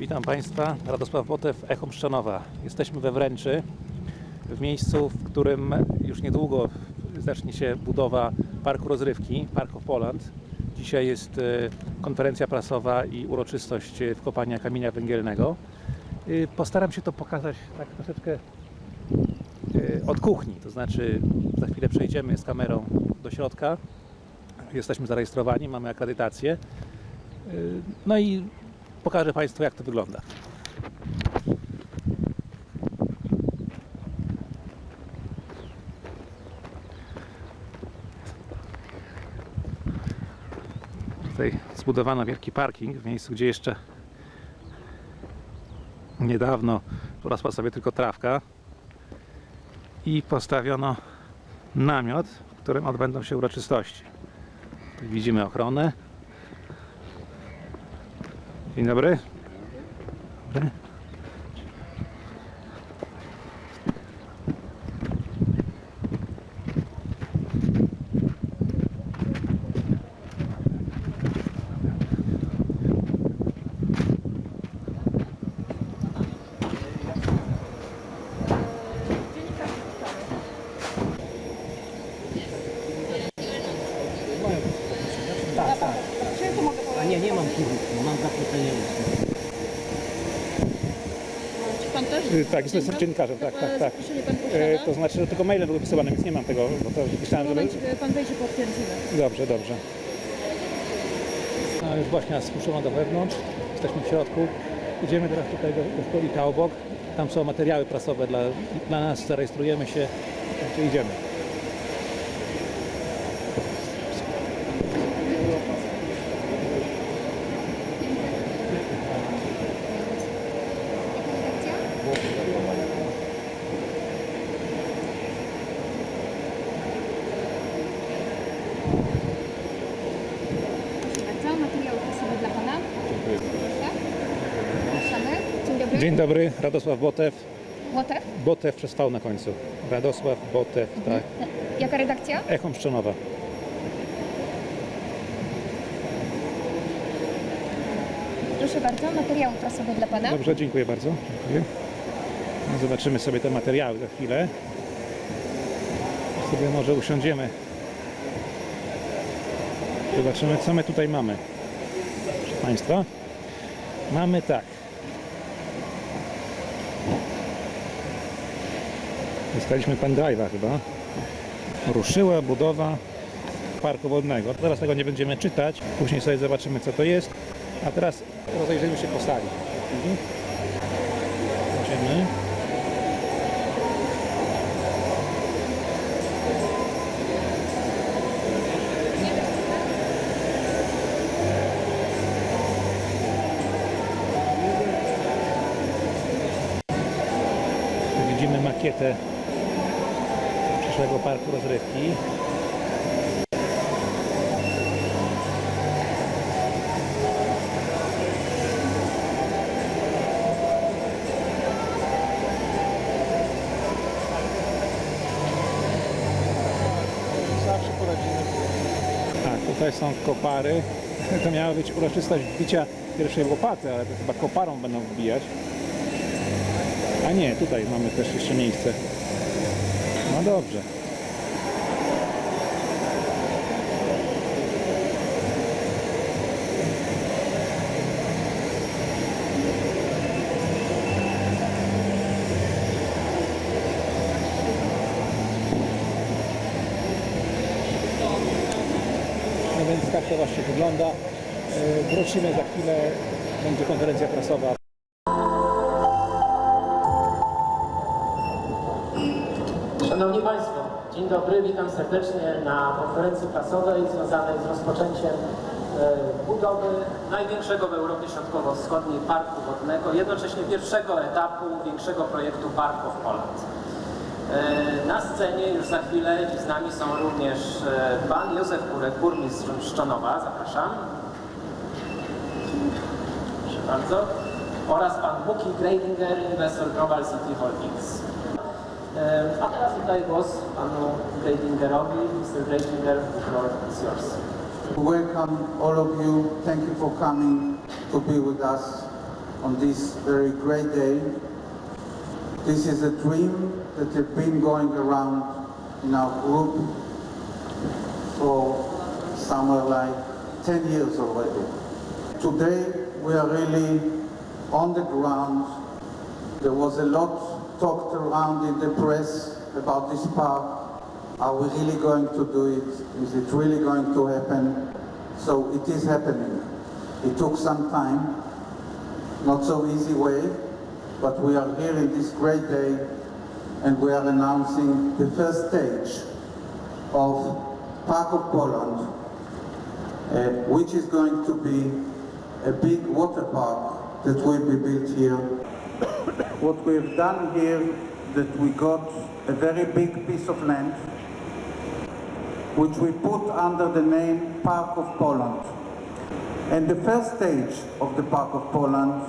Witam Państwa, Radosław Botew, Echo Mszczanowa. Jesteśmy we Wręczy, w miejscu, w którym już niedługo zacznie się budowa Parku Rozrywki, Park of Poland. Dzisiaj jest e, konferencja prasowa i uroczystość wkopania kamienia węgielnego. E, Postaram się to pokazać tak troszeczkę e, od kuchni, to znaczy za chwilę przejdziemy z kamerą do środka. Jesteśmy zarejestrowani, mamy akredytację. No i pokażę Państwu, jak to wygląda. Tutaj zbudowano wielki parking w miejscu, gdzie jeszcze niedawno porosła sobie tylko trawka i postawiono namiot, w którym odbędą się uroczystości. Tu widzimy ochronę. Dzień dobry. Tak, tak. Czy ja to mogę A nie, nie mam kielichu, mam zakłócenie ustne. Czy pan też? Y, Tak, jestem dziennikarzem, tak, tak, tak. Zaproszenie pan E, posiada? to znaczy, że tylko maile były wysyłane, więc nie mam tego, bo to myślałem. Moment, e, pan wejdzie potwierdzimy. Dobrze, dobrze. No już właśnie nas spuszczono do wewnątrz, jesteśmy w środku. Idziemy teraz tutaj do, do stolika obok. Tam są materiały prasowe dla, dla nas, zarejestrujemy się, także idziemy. Bardzo, materiał prasowy dla pana. Tak? Zapraszamy. Dzień dobry. Radosław Botew. Łotew. Botew przez V na końcu. Radosław Botew, tak. Jaka redakcja? Echo Mszczonowa. Proszę bardzo, materiał prasowy dla pana. Dobrze, dziękuję bardzo. Dziękuję. No, Zobaczymy sobie te materiały za chwilę. Sobie może usiądziemy. Zobaczymy, co my tutaj mamy. Proszę Państwa, mamy tak. Dostaliśmy pendrive'a chyba. Ruszyła budowa parku wodnego. Teraz tego nie będziemy czytać. Później sobie zobaczymy, co to jest. A teraz rozejrzyjmy się po sali. Mhm. Widzimy makietę przyszłego parku rozrywki. Zawsze poradzimy. Tak, tutaj są kopary. To miała być uroczystość wbicia pierwszej łopaty, ale to chyba koparą będą wbijać. A nie, tutaj mamy też jeszcze miejsce. No dobrze. No więc tak to właśnie wygląda. Yy, Wrócimy za chwilę, będzie konferencja prasowa. Witam serdecznie na konferencji prasowej związanej z rozpoczęciem e, budowy największego w Europie Środkowo-Wschodniej parku wodnego, jednocześnie pierwszego etapu większego projektu Park of Poland. E, Na scenie już za chwilę z nami są również e, pan Józef Kurek, burmistrz Szczonowa, zapraszam. Proszę bardzo. Oraz pan Buki Greidinger, inwestor Global City Holdings. A teraz oddaję głos panu. Mr. Floor is yours. Welcome all of you. Thank you for coming to be with us on this very great day. This is a dream that has been going around in our group for somewhere like 10 years already. Today we are really on the ground. There was a lot talked around in the press about this park. Are we really going to do it? Is it really going to happen? So it is happening. It took some time, not so easy way, but we are here in this great day and we are announcing the first stage of Park of Poland, uh, which is going to be a big water park that will be built here. What we've done here, that we got a very big piece of land, which we put under the name Park of Poland. And the first stage of the Park of Poland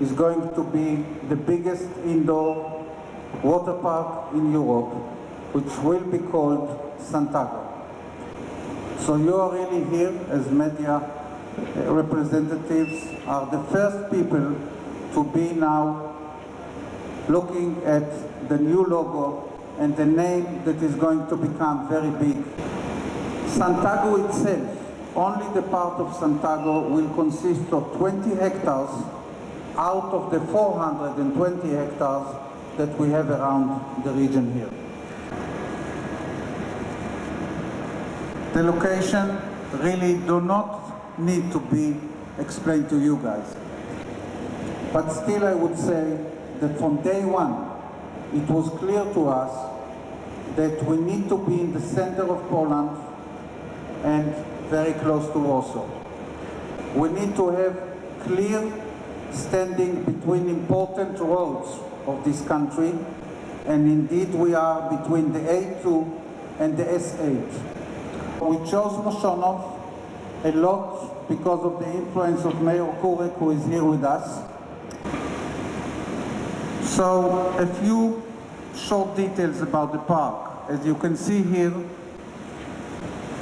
is going to be the biggest indoor water park in Europe, which will be called Santago. So you are really here as media representatives, are the first people to be now looking at the new logo and the name that is going to become very big. Santago itself, only the part of Santago will consist of 20 hectares out of the 420 hectares that we have around the region here. The location really do not need to be explained to you guys. But still I would say that from day one, it was clear to us that we need to be in the center of Poland and very close to Warsaw. We need to have clear standing between important roads of this country, and indeed we are between the A2 and the S8. We chose Moshonov a lot because of the influence of Mayor Kurek, who is here with us. So a few short details about the park. As you can see here,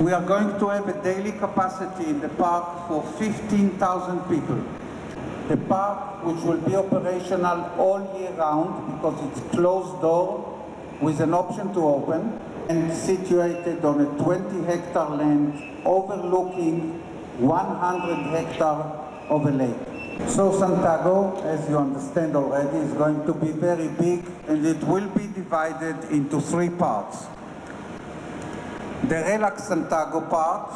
we are going to have a daily capacity in the park for 15,000 people. The park, which will be operational all year round because it's closed door with an option to open and situated on a 20 hectare land overlooking 100 hectare of a lake. So Santiago, as you understand already, is going to be very big and it will be divided into three parts. The Relax Santiago part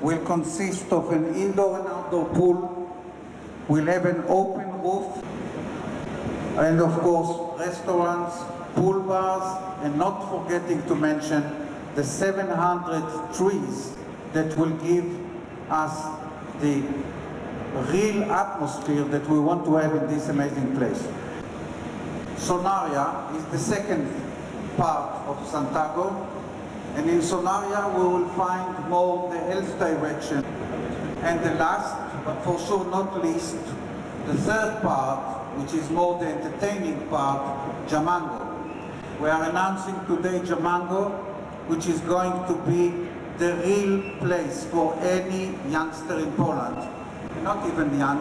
will consist of an indoor and outdoor pool, will have an open roof, and of course restaurants, pool bars, and not forgetting to mention the 700 trees that will give us the real atmosphere that we want to have in this amazing place. Sonaria is the second part of Santago, and in Sonaria we will find more the health direction. And the last, but for sure not least, the third part, which is more the entertaining part, Jamango. We are announcing today Jamango, which is going to be the real place for any youngster in Poland, not even young,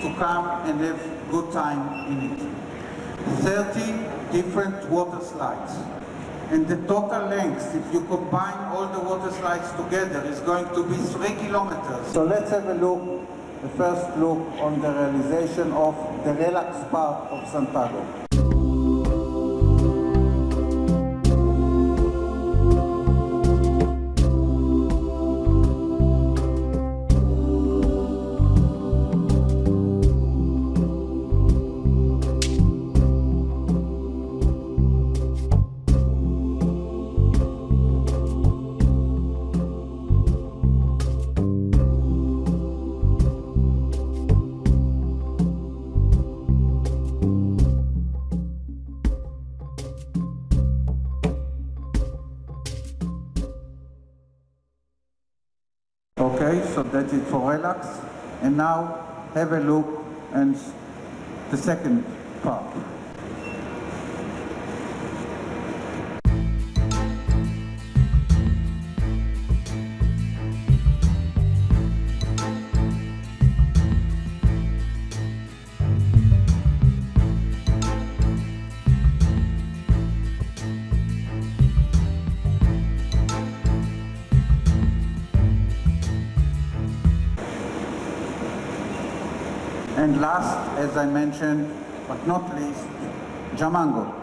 to come and have good time in it. 30 different water slides. And the total length, if you combine all the water slides together, is going to be three kilometers. So let's have a look, the first look on the realization of the relax part of Santago. That's it for relax. And now have a look and the second part. Last, as I mentioned, but not least, Jamango.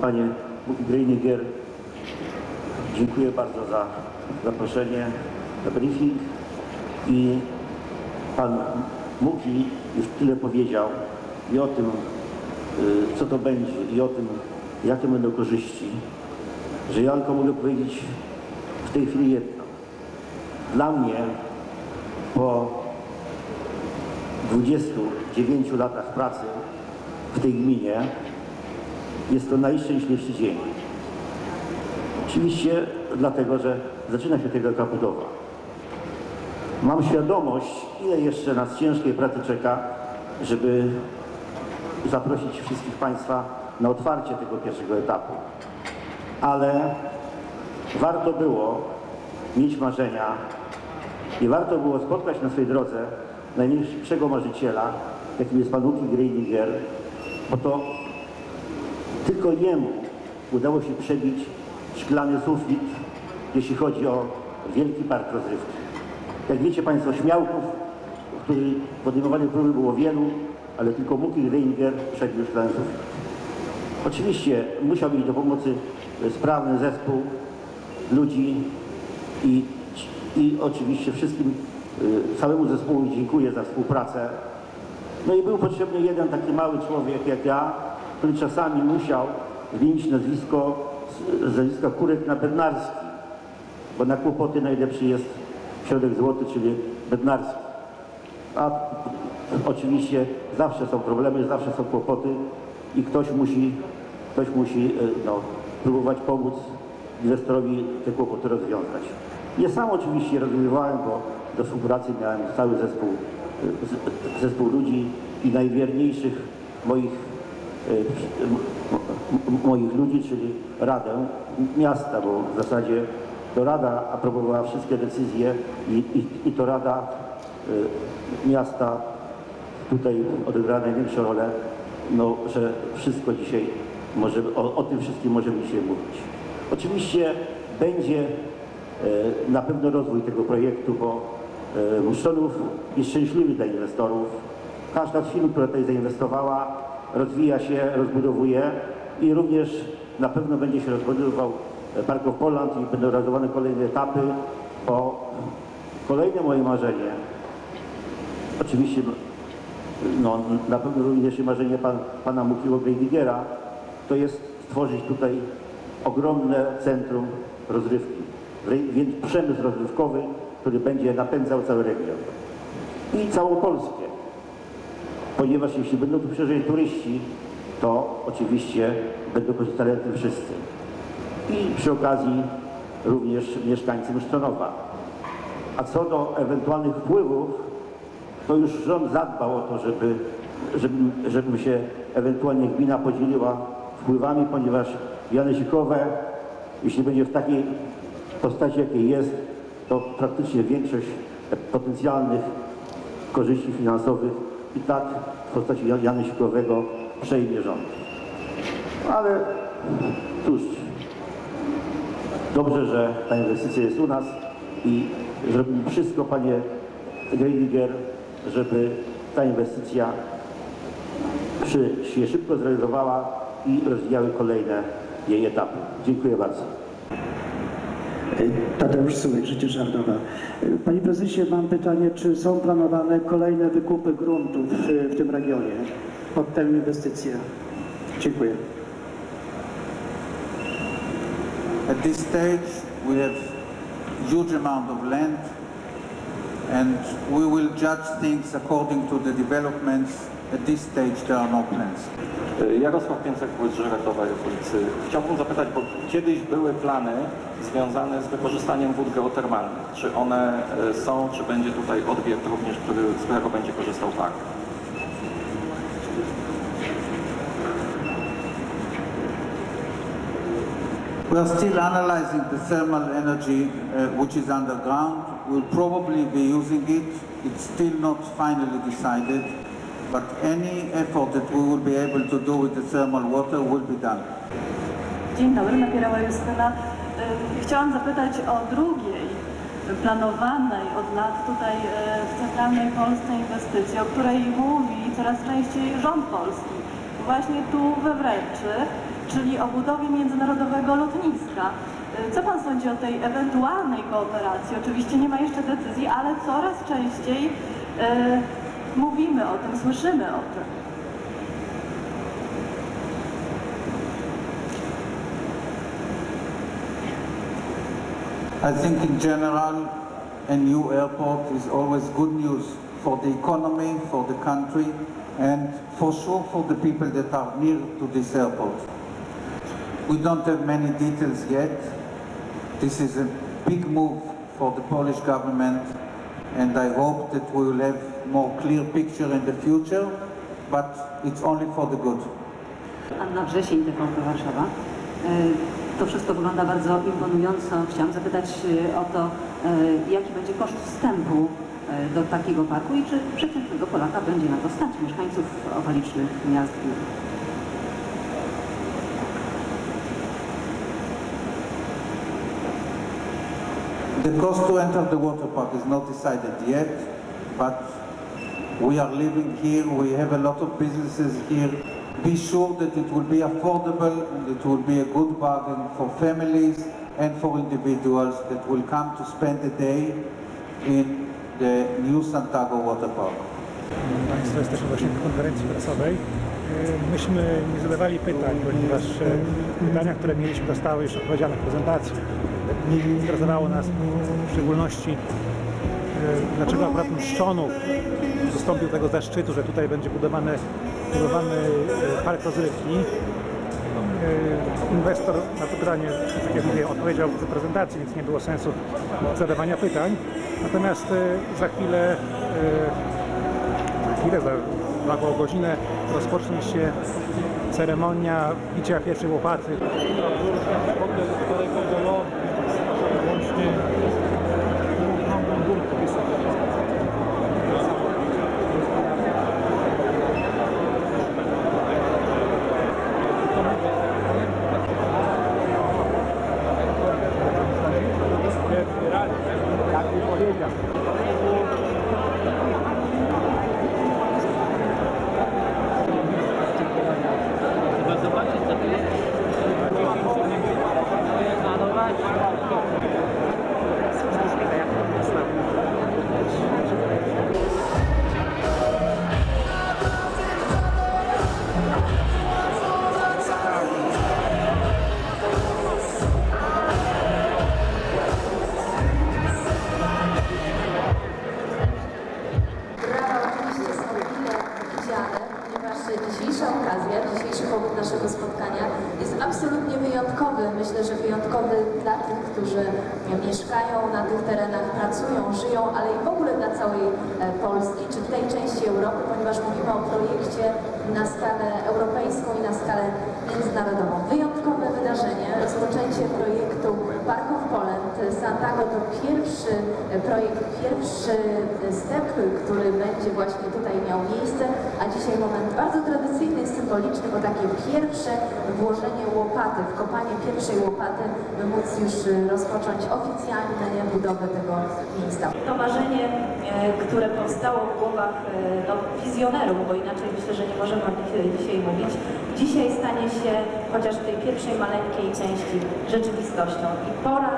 Panie Greiniger, dziękuję bardzo za zaproszenie na briefing i Pan Muki już tyle powiedział i o tym, y, co to będzie i o tym, jakie będą korzyści, że ja tylko mogę powiedzieć w tej chwili jedno. Dla mnie po 29 latach pracy w tej gminie jest to najszczęśliwszy dzień. Oczywiście dlatego, że zaczyna się tego taka budowa. Mam świadomość, ile jeszcze nas ciężkiej pracy czeka, żeby zaprosić wszystkich Państwa na otwarcie tego pierwszego etapu. Ale warto było mieć marzenia i warto było spotkać na swojej drodze największego marzyciela, jakim jest pan Łuki Greininger, bo to tylko jemu udało się przebić szklany sufit, jeśli chodzi o wielki park rozrywki. Jak wiecie Państwo, śmiałków, którzy podejmowali próby było wielu, ale tylko Muki Reinger przebił szklany sufit. Oczywiście musiał mieć do pomocy sprawny zespół ludzi i, i oczywiście wszystkim, y, całemu zespołowi dziękuję za współpracę. No i był potrzebny jeden taki mały człowiek jak ja, który czasami musiał zmienić nazwisko z Kurek na Bednarski, bo na kłopoty najlepszy jest środek złoty, czyli Bednarski. A oczywiście zawsze są problemy, zawsze są kłopoty i ktoś musi, ktoś musi e, no, próbować pomóc inwestorowi te kłopoty rozwiązać. Ja sam oczywiście rozwiązywałem, bo do współpracy miałem cały zespół, e, zespół ludzi i najwierniejszych moich, moich ludzi, czyli Radę Miasta, bo w zasadzie to Rada aprobowała wszystkie decyzje i, i, i to Rada y, miasta tutaj odegrała największą rolę, no, że wszystko dzisiaj może, o, o tym wszystkim możemy dzisiaj mówić. Oczywiście będzie e, na pewno rozwój tego projektu, bo Muszczonów jest szczęśliwy dla inwestorów. Każda z firm, która tutaj zainwestowała, rozwija się, rozbudowuje i również na pewno będzie się rozbudowywał Park of Poland i będą realizowane kolejne etapy, bo kolejne moje marzenie, oczywiście no, na pewno również marzenie pan, pana Mukiego Greinigera, to jest stworzyć tutaj ogromne centrum rozrywki, więc przemysł rozrywkowy, który będzie napędzał cały region i całą Polskę. Ponieważ jeśli będą tu przyjeżdżali turyści, to oczywiście będą korzystali na tym wszyscy. I przy okazji również mieszkańcy Myszczonowa. A co do ewentualnych wpływów, to już rząd zadbał o to, żeby, żeby, żeby się ewentualnie gmina podzieliła wpływami, ponieważ Janysikowe, jeśli będzie w takiej postaci, jakiej jest, to praktycznie większość potencjalnych korzyści finansowych i tak w postaci Jan- Janysikowego przejmie rząd. Ale cóż, dobrze, że ta inwestycja jest u nas i zrobimy wszystko, panie Greiniger, żeby ta inwestycja się szybko zrealizowała i rozwijały kolejne jej etapy. Dziękuję bardzo. Tadeusz Sułek, Życie Żarnowa. Panie prezesie, mam pytanie, czy są planowane kolejne wykupy gruntów w, w tym regionie pod tę inwestycję? Dziękuję. At this stage, we have huge amount of land and we will judge things according to the developments at this stage there are no plans. Jarosław Pięcek, wójt Żeretowej okolicy. Chciałbym zapytać, bo kiedyś były plany związane z wykorzystaniem wód geotermalnych. Czy one e, są, czy będzie tutaj odbieg również, który, z którego będzie korzystał park? We are still analyzing the thermal energy uh, which is underground. We'll probably be using it. It's still not finally decided, but any effort that we will be able to do with the thermal water will be done. Dzień dobry, Napierała Justyna. Chciałam zapytać o drugiej planowanej od lat tutaj y, w centralnej Polsce inwestycji, o której mówi coraz częściej rząd polski. Właśnie tu we Wręczy, czyli o budowie międzynarodowego lotniska. Y, Co Pan sądzi o tej ewentualnej kooperacji? Oczywiście nie ma jeszcze decyzji, ale coraz częściej y, mówimy o tym, słyszymy o tym. I think in general, a new airport is always good news for the economy, for the country, and for sure for the people that are near to this airport. We don't have many details yet. This is a big move for the Polish government, and I hope that we will have more clear picture in the future, but it's only for the good. Anna Wrzesień, Dekolto Warszawa. E, To wszystko wygląda bardzo imponująco. Chciałam zapytać e, o to, e, jaki będzie koszt wstępu do takiego parku i czy przeciętnego Polaka będzie na to stać, mieszkańców okolicznych miast. The cost to enter the water park is not decided yet, but we are living here, we have a lot of businesses here. Be sure that it will be affordable and it will be a good bargain for families and for individuals that will come to spend a day in the new Santiago Water Park. Państwo jesteśmy właśnie na konferencji prasowej. Myśmy nie zadawali pytań, ponieważ pytania, które mieliśmy, zostały już odpowiedziane w prezentacji. Interesowało nas w szczególności, e, dlaczego akurat Mszczonów dostąpił tego zaszczytu, że tutaj będzie budowany, budowany e, park rozrywki. E, Inwestor na to pytanie, tak jak mówię, odpowiedział w prezentacji, więc nie było sensu zadawania pytań. Natomiast za chwilę za chwilę, za około godzinę rozpocznie się ceremonia bicia pierwszej łopaty. Wyjątkowy dla tych, którzy mieszkają na tych terenach, pracują, żyją, ale i w ogóle dla całej e, Polski, czy tej części Europy, ponieważ mówimy o projekcie na skalę europejską i na skalę międzynarodową. Wyjątkowe wydarzenie, rozpoczęcie projektu Park of Poland. Santago to pierwszy projekt, pierwszy step, który będzie właśnie tutaj miał miejsce, a dzisiaj moment bardzo tradycyjny, symboliczny, bo takie pierwsze włożenie łopaty, wkopanie pierwszej łopaty, by móc już rozpocząć oficjalnie budowę tego miejsca. To marzenie, e, które powstało w głowach e, no, wizjonerów, bo inaczej myślę, że nie możemy o nich e, dzisiaj mówić, dzisiaj stanie się chociaż w tej pierwszej maleńkiej części rzeczywistością. I pora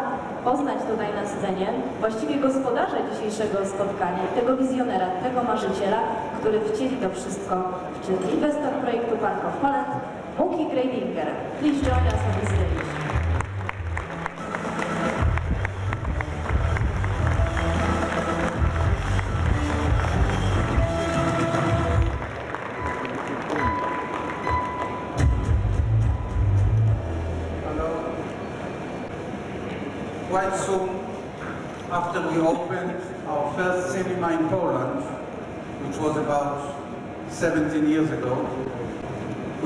poznać tutaj na scenie właściwie gospodarza dzisiejszego spotkania, tego wizjonera, tego marzyciela, który wcieli to wszystko w czyn. Inwestor projektu Park of Poland, Muki Greidinger. Please join us on the stage.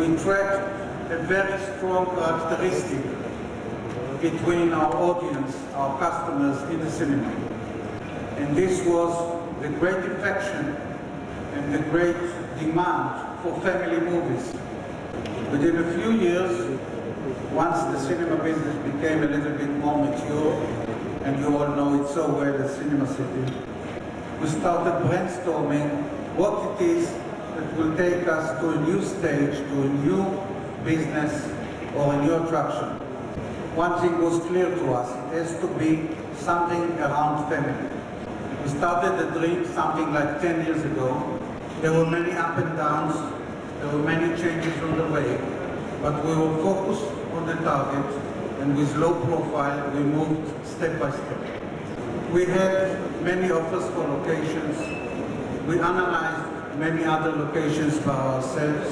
We tracked a very strong characteristic between our audience, our customers in the cinema. And this was the great affection and the great demand for family movies. Within a few years, once the cinema business became a little bit more mature, and you all know it so well as Cinema City, we started brainstorming what it is that will take us to a new stage, to a new business or a new attraction. One thing was clear to us, it has to be something around family. We started the dream something like 10 years ago. There were many up and downs, there were many changes on the way, but we were focused on the target and with low profile we moved step by step. We had many offers for locations. We analyzed many other locations by ourselves.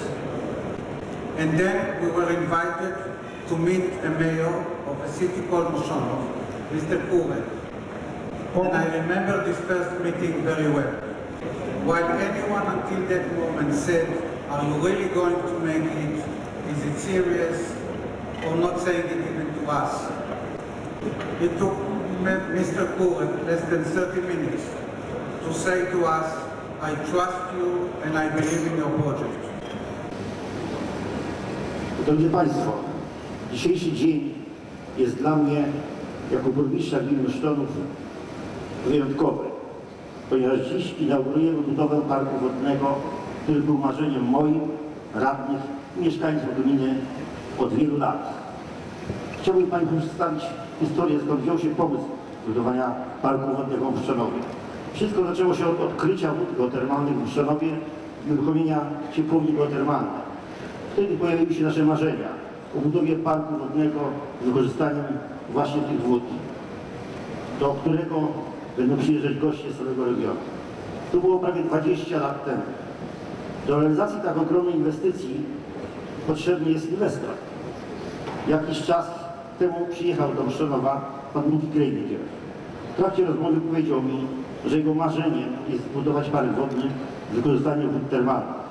And then we were invited to meet a mayor of a city called Moshonov, Mr. Kuren. And I remember this first meeting very well. While anyone until that moment said, are you really going to make it? Is it serious? Or not saying it even to us. It took Mr. Kuren less than 30 minutes to say to us, I trust you and I believe in your project. Drodzy Państwo, dzisiejszy dzień jest dla mnie, jako burmistrza gminy Sztonów, wyjątkowy, ponieważ dziś inaugurujemy budowę parku wodnego, który był marzeniem moim, radnych i mieszkańców gminy od wielu lat. Chciałbym Państwu przedstawić historię, skąd wziął się pomysł budowania parku wodnego w Pszczanowie. Wszystko zaczęło się od odkrycia wód geotermalnych w Pszczanowie i uruchomienia ciepłowni geotermalnych. Wtedy pojawiły się nasze marzenia o budowie parku wodnego z wykorzystaniem właśnie tych wód, do którego będą przyjeżdżać goście z całego regionu. To było prawie 20 lat temu. Do realizacji tak ogromnej inwestycji potrzebny jest inwestor. Jakiś czas temu przyjechał do Mszczonowa pan Łuki Krejnikier. W trakcie rozmowy powiedział mi, że jego marzeniem jest budować park wodny z wykorzystaniem wód termalnych.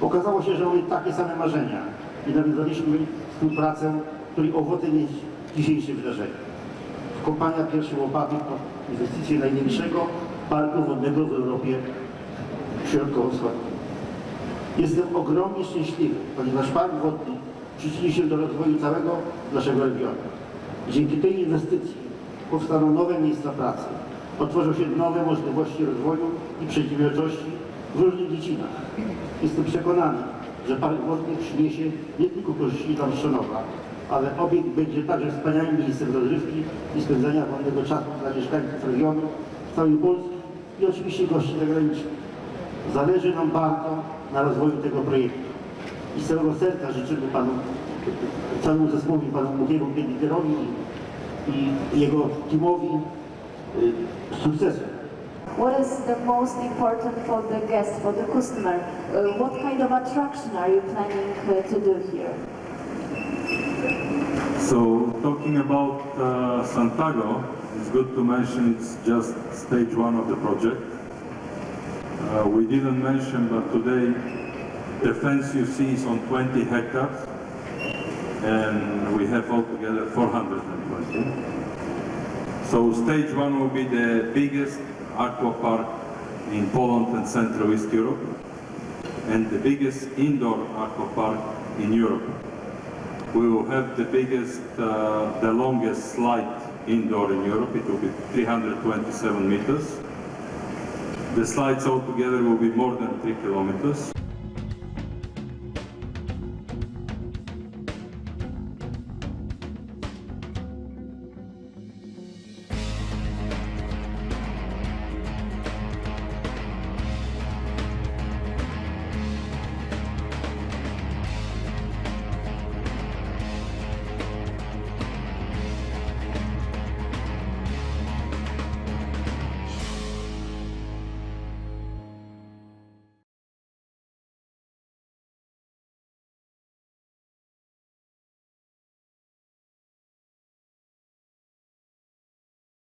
Okazało się, że mamy takie same marzenia i nawiązaliśmy współpracę, której owocem jest dzisiejsze wydarzenie. Kompania pierwszej łopaty to inwestycje największego parku wodnego w Europie Środkowo-Wschodniej. Jestem ogromnie szczęśliwy, ponieważ park wodny przyczyni się do rozwoju całego naszego regionu. Dzięki tej inwestycji powstaną nowe miejsca pracy, otworzą się nowe możliwości rozwoju i przedsiębiorczości w różnych dziedzinach. Jestem przekonany, że park wodny przyniesie nie tylko korzyści dla Mszczonowa, ale obiekt będzie także wspaniałym miejscem rozrywki i spędzania wolnego czasu dla mieszkańców regionu, całej Polski i oczywiście gości zagranicznych. Zależy nam bardzo na rozwoju tego projektu. I z całego serca życzymy Panu, całemu zespołowi, Panu Młodziemu Piediterowi i jego teamowi y. What is the most important for the guest, for the customer? Uh, what kind of attraction are you planning uh, to do here? So talking about uh, Santago, it's good to mention it's just stage one of the project. Uh, we didn't mention, but today the fence you see is on 20 hectares, and we have altogether 420. So stage one will be the biggest aqua park in Poland and Central East Europe, and the biggest indoor aqua park in Europe. We will have the biggest, uh, the longest slide indoor in Europe. It will be 327 meters. The slides altogether will be more than 3 kilometers.